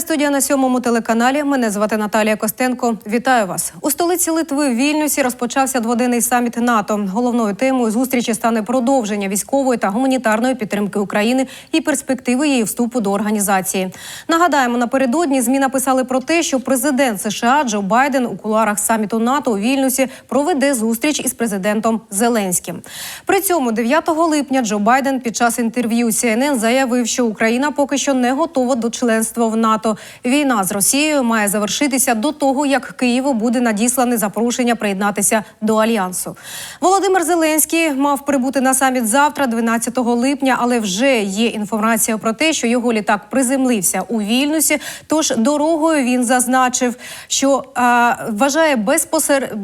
Студія на сьомому телеканалі. Мене звати Наталія Костенко. Вітаю вас у столиці Литви в Вільнюсі. Розпочався дводенний саміт НАТО. Головною темою зустрічі стане продовження військової та гуманітарної підтримки України і перспективи її вступу до організації. Нагадаємо, напередодні змі написали про те, що президент США Джо Байден у кулуарах саміту НАТО у Вільнюсі проведе зустріч із президентом Зеленським. При цьому 9 липня Джо Байден під час інтерв'ю CNN заявив, що Україна поки що не готова до членства в НАТО. Війна з Росією має завершитися до того, як Києву буде надіслане запрошення приєднатися до альянсу. Володимир Зеленський мав прибути на саміт завтра, 12 липня, але вже є інформація про те, що його літак приземлився у Вільнюсі. Тож дорогою він зазначив, що а, вважає безпосер...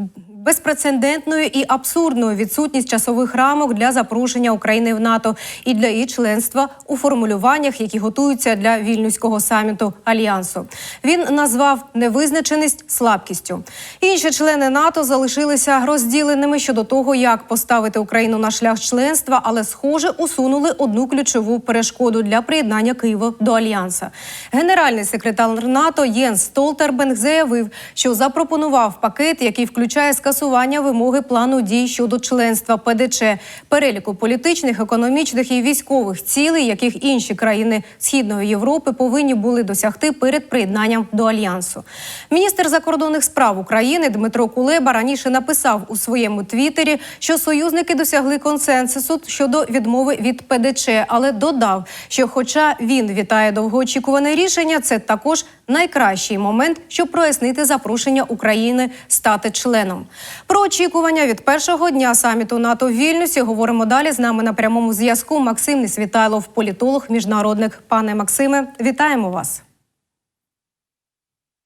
безпрецедентною і абсурдною відсутність часових рамок для запрошення України в НАТО і для її членства у формулюваннях, які готуються для вільнюського саміту альянсу. Він назвав невизначеність слабкістю. Інші члени НАТО залишилися розділеними щодо того, як поставити Україну на шлях членства, але схоже усунули одну ключову перешкоду для приєднання Києва до альянса. Генеральний секретар НАТО Єнс Столтербенг заявив, що запропонував пакет, який включає скасування вимоги плану дій щодо членства ПДЧ, переліку політичних, економічних і військових цілей, яких інші країни Східної Європи повинні були досягти перед приєднанням до альянсу. Міністр закордонних справ України Дмитро Кулеба раніше написав у своєму твіттері, що союзники досягли консенсусу щодо відмови від ПДЧ, але додав, що, хоча він вітає довгоочікуване рішення, це також найкращий момент, щоб прояснити запрошення України стати членом. Про очікування від першого дня саміту НАТО в Вільнюсі говоримо далі. З нами на прямому зв'язку Максим Несвітайлов, політолог, міжнародник. Пане Максиме, вітаємо вас.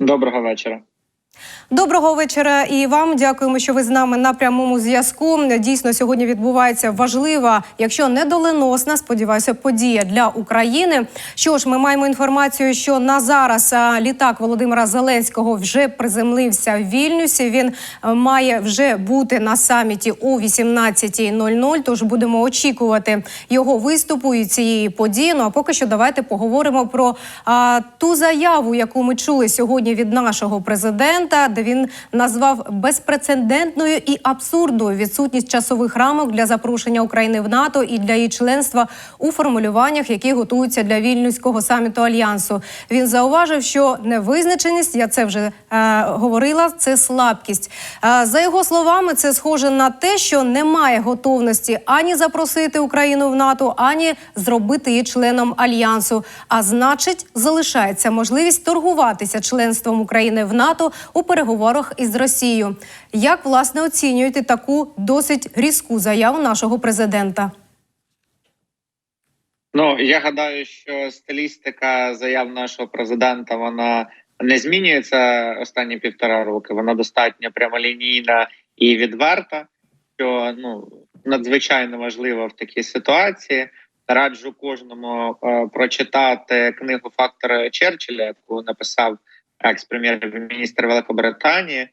Доброго вечора. Доброго вечора і вам дякуємо, що ви з нами на прямому зв'язку. Дійсно, сьогодні відбувається важлива, якщо не доленосна, сподіваюся, подія для України. Що ж, ми маємо інформацію, що на зараз літак Володимира Зеленського вже приземлився в Вільнюсі. Він має вже бути на саміті о 18.00, Тож будемо очікувати його виступу і цієї події. Ну а поки що давайте поговоримо про а, ту заяву, яку ми чули сьогодні від нашого президента, де він назвав безпрецедентною і абсурдною відсутність часових рамок для запрошення України в НАТО і для її членства у формулюваннях, які готуються для вільнюського саміту альянсу. Він зауважив, що невизначеність, я це вже е, говорила, це слабкість. Е, за його словами, це схоже на те, що немає готовності ані запросити Україну в НАТО, ані зробити її членом альянсу. А значить, залишається можливість торгуватися членством України в НАТО у переговорах із Росією. Як власне оцінюєте таку досить різку заяву нашого президента? Ну я гадаю, що стилістика заяв нашого президента вона не змінюється останні півтора роки. Вона достатньо прямолінійна і відверта, що ну надзвичайно важливо в такій ситуації. Раджу кожному е, прочитати книгу фактора Черчилля, яку написав екс-прем'єр-міністр Великобританії.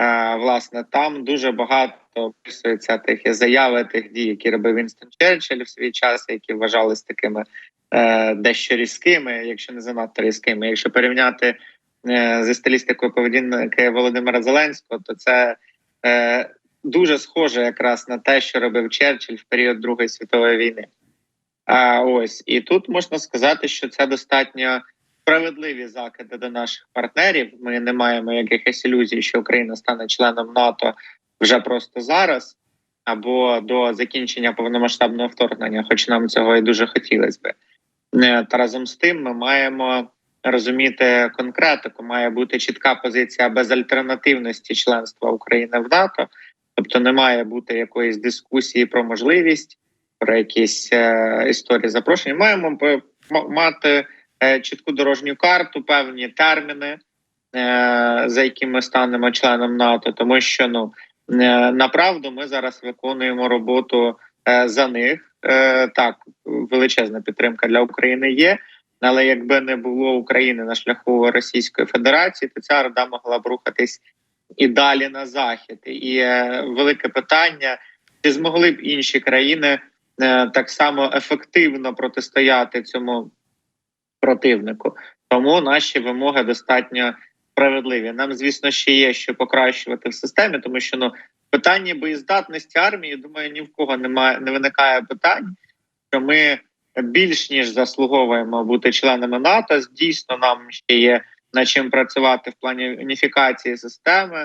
Е, власне, там дуже багато описується тих заяви тих дій, які робив Вінстон Черчилль в свій час, які вважались такими е, дещо різкими, якщо не занадто різкими. Якщо порівняти е, зі стилістикою поведінки Володимира Зеленського, то це е, дуже схоже якраз на те, що робив Черчилль в період Другої світової війни. А ось і тут можна сказати, що це достатньо справедливі закиди до наших партнерів. Ми не маємо якихось ілюзій, що Україна стане членом НАТО вже просто зараз, або до закінчення повномасштабного вторгнення, хоч нам цього і дуже хотілося би. Е, Та разом з тим ми маємо розуміти конкретику. Має бути чітка позиція безальтернативності членства України в НАТО, тобто не має бути якоїсь дискусії про можливість, про якісь е, історії запрошення. Маємо мати е, чітку дорожню карту, певні терміни, е, за якими ми станемо членом НАТО, тому що ну е, направду ми зараз виконуємо роботу е, за них. Е, так, величезна підтримка для України є. Але якби не було України на шляху Російської Федерації, то ця орда могла б рухатись і далі на захід. І е, велике питання: чи змогли б інші країни е, так само ефективно протистояти цьому противнику? Тому наші вимоги достатньо справедливі. Нам, звісно, ще є що покращувати в системі, тому що ну питання боєздатності армії, думаю, ні в кого немає не виникає питань, що ми більш ніж заслуговуємо бути членами НАТО. Дійсно, нам ще є над чим працювати в плані уніфікації системи,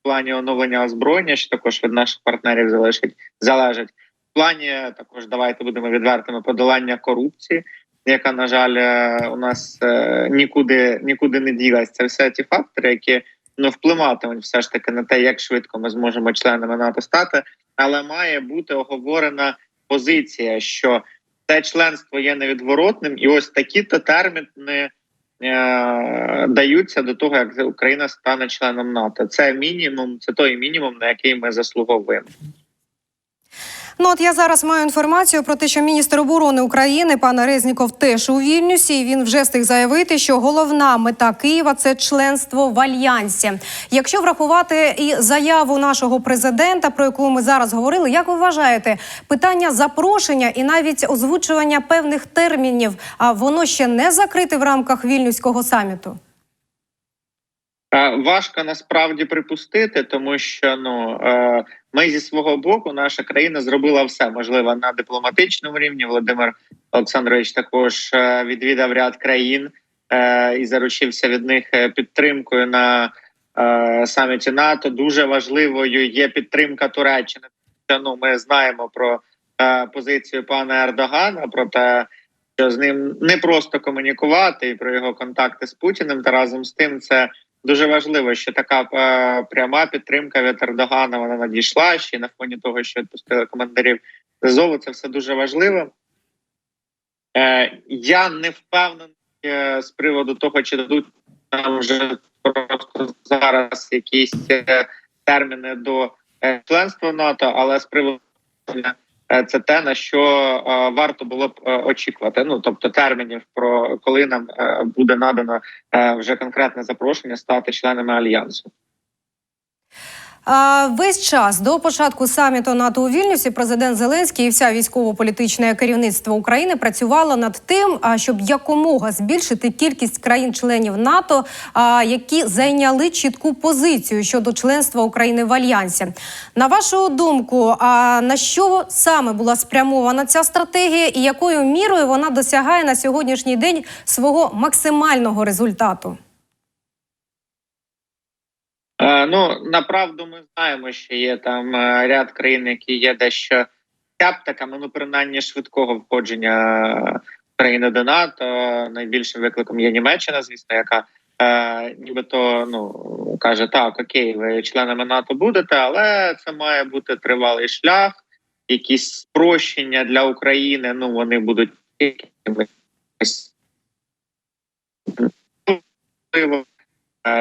в плані оновлення озброєння, що також від наших партнерів залежить залежить. В плані також давайте будемо відвертими подолання корупції, яка на жаль е, у нас е, нікуди нікуди не ділась. Це все ті фактори, які ну впливатимуть все ж таки на те, як швидко ми зможемо членами НАТО стати, але має бути оговорена позиція, що це членство є невідворотним, і ось такі то терміни е, даються до того, як Україна стане членом НАТО. Це мінімум, це той мінімум, на який ми заслуговуємо. Ну от я зараз маю інформацію про те, що міністр оборони України пан Резніков теж у Вільнюсі. І він вже встиг заявити, що головна мета Києва це членство в альянсі. Якщо врахувати і заяву нашого президента, про яку ми зараз говорили, як ви вважаєте, питання запрошення і навіть озвучування певних термінів, а воно ще не закрите в рамках вільнюського саміту? Е, Важко насправді припустити, тому що ну е, ми зі свого боку, наша країна зробила все можливе на дипломатичному рівні. Володимир Олександрович також е, відвідав ряд країн і заручився від них підтримкою на саміті НАТО. Дуже важливою є підтримка Туреччини. Ну, ми знаємо про позицію пана Ердогана, про те, що з ним не просто комунікувати, і про його контакти з Путіним. Та разом з тим це. Дуже важливо, що така е, пряма підтримка від Ердогана вона надійшла ще на фоні того, що відпустили командирів з Азову. Це все дуже важливо. Е, я не впевнений е, з приводу того, чи дадуть нам вже просто зараз якісь е, терміни до членства НАТО, але з приводу це те на що е, варто було б е, очікувати. Ну тобто термінів про коли нам е, буде надано е, вже конкретне запрошення стати членами альянсу. Весь час до початку саміту НАТО у Вільнюсі президент Зеленський і вся військово-політичне керівництво України працювало над тим, щоб якомога збільшити кількість країн-членів НАТО, які зайняли чітку позицію щодо членства України в альянсі. На вашу думку, а на що саме була спрямована ця стратегія, і якою мірою вона досягає на сьогоднішній день свого максимального результату? Е, ну направду ми знаємо, що є там е, ряд країн, які є дещо тяптиками, ну принаймні швидкого входження країни до НАТО. Найбільшим викликом є Німеччина, звісно, яка е, нібито ну каже: так, окей, ви членами НАТО будете, але це має бути тривалий шлях, якісь спрощення для України. Ну вони будуть Е,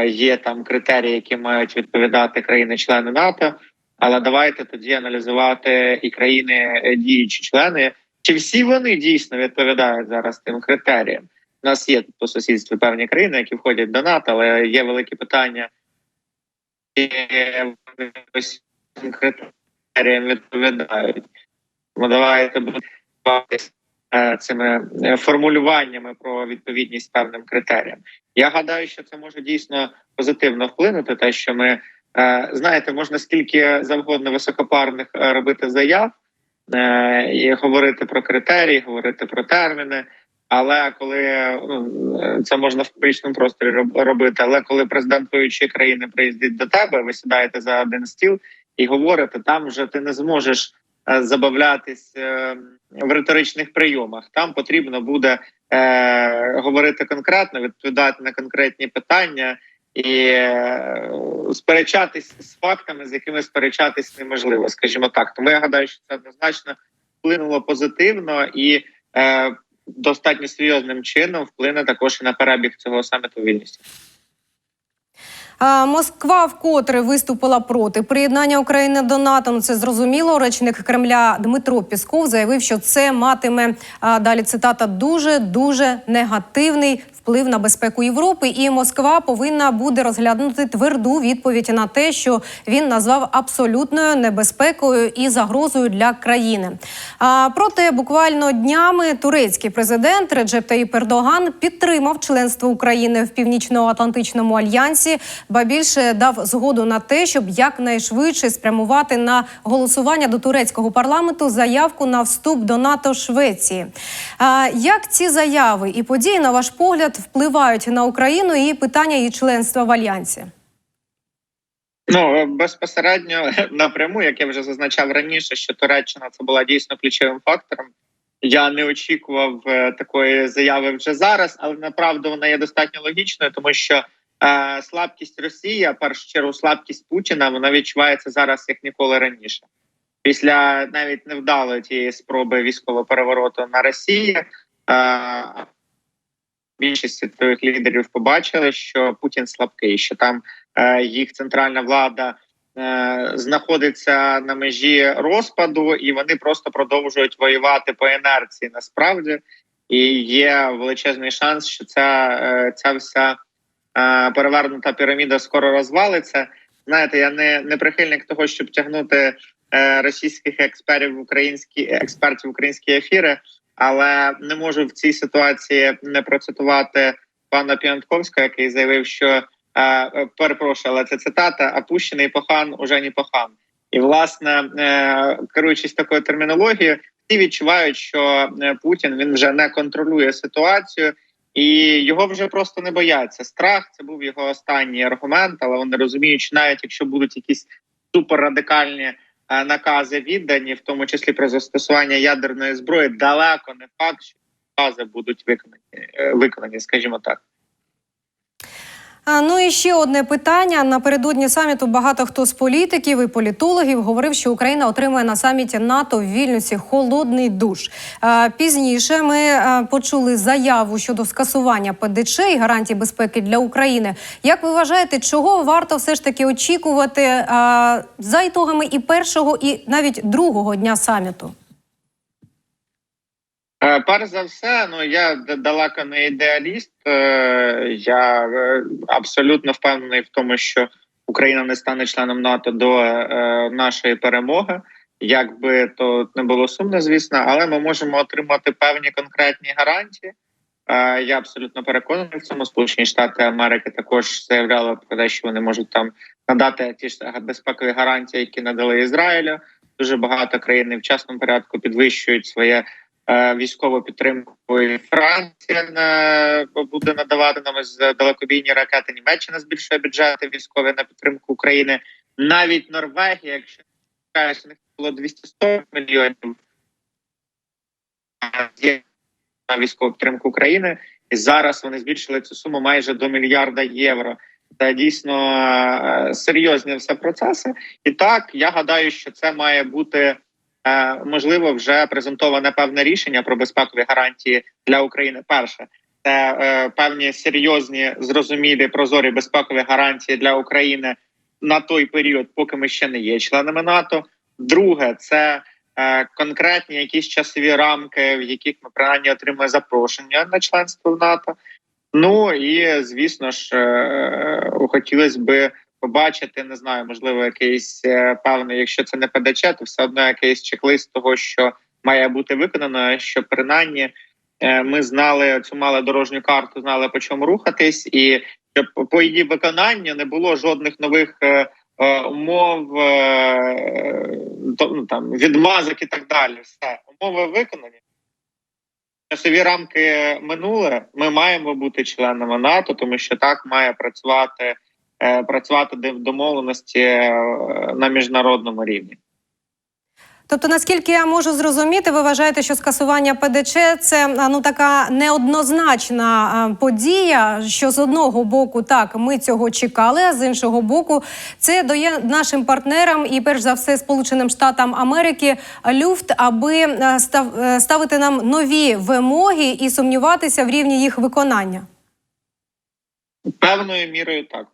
є там критерії, які мають відповідати країни-члени НАТО. Але давайте тоді аналізувати і країни е, діючі члени, чи всі вони дійсно відповідають зараз тим критеріям. У нас є по сусідстві певні країни, які входять до НАТО, але є великі питання, чи критеріям відповідають. Тому давайте е, цими е, формулюваннями про відповідність певним критеріям. Я гадаю, що це може дійсно позитивно вплинути. Те, що ми е, знаєте, можна скільки завгодно високопарних е, робити заяв е, і говорити про критерії, говорити про терміни. Але коли ну, е, це можна в публічному просторі робити, але коли президент воюючої країни приїздить до тебе, ви сідаєте за один стіл і говорите, там вже ти не зможеш е, забавлятись е, в риторичних прийомах. Там потрібно буде е, говорити конкретно, відповідати на конкретні питання і е, сперечатись з фактами, з якими сперечатись неможливо, скажімо так. Тому я гадаю, що це однозначно вплинуло позитивно і е, достатньо серйозним чином вплине також і на перебіг цього саміту в вільності. Москва вкотре виступила проти приєднання України до НАТО. Ну, це зрозуміло. Речник Кремля Дмитро Пісков заявив, що це матиме далі цитата дуже дуже негативний вплив на безпеку Європи. І Москва повинна буде розглянути тверду відповідь на те, що він назвав абсолютною небезпекою і загрозою для країни. А проте буквально днями турецький президент Реджеп Таїп Ердоган підтримав членство України в Північно-Атлантичному альянсі, ба більше дав згоду на те, щоб якнайшвидше спрямувати на голосування до турецького парламенту заявку на вступ до НАТО Швеції. А як ці заяви і події, на ваш погляд, впливають на Україну і питання її членства в альянсі? Ну безпосередньо напряму, як я вже зазначав раніше, що Туреччина це була дійсно ключовим фактором. Я не очікував е, такої заяви вже зараз, але направду вона є достатньо логічною, тому що е, слабкість Росії, а першу чергу слабкість Путіна, вона відчувається зараз як ніколи раніше. Після навіть невдалої тієї спроби військового перевороту на Росії. Е, більшість світових лідерів побачили, що Путін слабкий, що там е, їх центральна влада е, знаходиться на межі розпаду, і вони просто продовжують воювати по інерції. Насправді, і є величезний шанс, що ця, е, ця вся перевернута піраміда скоро розвалиться. Знаєте, я не, не прихильник того, щоб тягнути е, російських експертів в українські експертів в українські ефіри. Але не можу в цій ситуації не процитувати пана Піантковського, який заявив, що е, перепрошую, але це цитата: «Опущений пахан уже не пахан. І власне е, керуючись такою термінологією, всі відчувають, що Путін він вже не контролює ситуацію, і його вже просто не бояться. Страх це був його останній аргумент, але вони розуміють, що навіть якщо будуть якісь суперрадикальні е, накази віддані, в тому числі про застосування ядерної зброї, далеко не факт, що накази будуть виконані, е, виконані, скажімо так. Ну і ще одне питання. Напередодні саміту багато хто з політиків і політологів говорив, що Україна отримує на саміті НАТО в Вільнюсі холодний душ. Пізніше ми почули заяву щодо скасування ПДЧ і гарантій безпеки для України. Як ви вважаєте, чого варто все ж таки очікувати за ітогами і першого, і навіть другого дня саміту? Е, Перш за все, ну я далеко не ідеаліст. Е, Я е, абсолютно впевнений в тому, що Україна не стане членом НАТО до нашої перемоги. Як би то не було сумно, звісно, але ми можемо отримати певні конкретні гарантії. Я абсолютно переконаний в цьому. Сполучені Штати Америки також заявляли про те, що вони можуть там надати ті ж безпекові гарантії, які надали Ізраїлю. Дуже багато країн в частному порядку підвищують своє військову підтримку. Франція не буде надавати нам з далекобійні ракети. Німеччина збільшує бюджети військові на підтримку України. Навіть Норвегія, якщо у них було 240 мільйонів на військову підтримку України, і зараз вони збільшили цю суму майже до мільярда євро. Це дійсно е, серйозні все процеси. І так я гадаю, що це має бути е, можливо вже презентоване певне рішення про безпекові гарантії для України. Перше це е, певні серйозні, зрозумілі прозорі безпекові гарантії для України на той період, поки ми ще не є членами НАТО. Друге, це е, конкретні якісь часові рамки, в яких ми принаймні отримуємо запрошення на членство в НАТО. Ну і звісно ж, е, хотілося би побачити, не знаю, можливо, якийсь е, певний, якщо це не ПДЧ, то все одно якийсь чек-лист того, що має бути виконано, щоб принаймні е, ми знали цю мали дорожню карту, знали по чому рухатись, і щоб по її виконанню не було жодних нових е, умов, ну, там відмазок і так далі. Все умови виконані. Часові рамки минуле. Ми маємо бути членами НАТО, тому що так має працювати працювати в домовленості е, на міжнародному рівні. Тобто, наскільки я можу зрозуміти, ви вважаєте, що скасування ПДЧ це ну така неоднозначна подія. Що з одного боку, так ми цього чекали, а з іншого боку, це дає нашим партнерам і перш за все Сполученим Штатам Америки люфт, аби став, е, ставити нам нові вимоги і сумніватися в рівні їх виконання. Певною мірою так.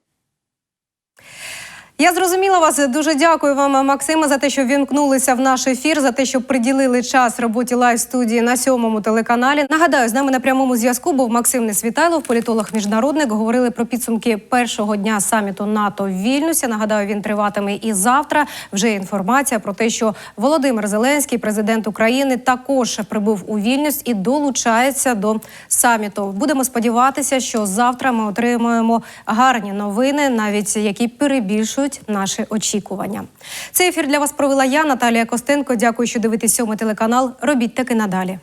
Я зрозуміла вас. Дуже дякую вам, Максима, за те, що вімкнулися в наш ефір, за те, що приділили час роботі лайв студії на сьомому телеканалі. Нагадаю, з нами на прямому зв'язку був Максим Несвітайлов, політолог міжнародник. Говорили про підсумки першого дня саміту НАТО в Вільнюсі. Нагадаю, він триватиме і завтра. Вже інформація про те, що Володимир Зеленський, президент України, також прибув у Вільнюс і долучається до саміту. Будемо сподіватися, що завтра ми отримаємо гарні новини, навіть які перебільшують наші очікування. Цей ефір для вас провела я, Наталія Костенко. Дякую, що дивитесь сьомий телеканал. Робіть таки надалі.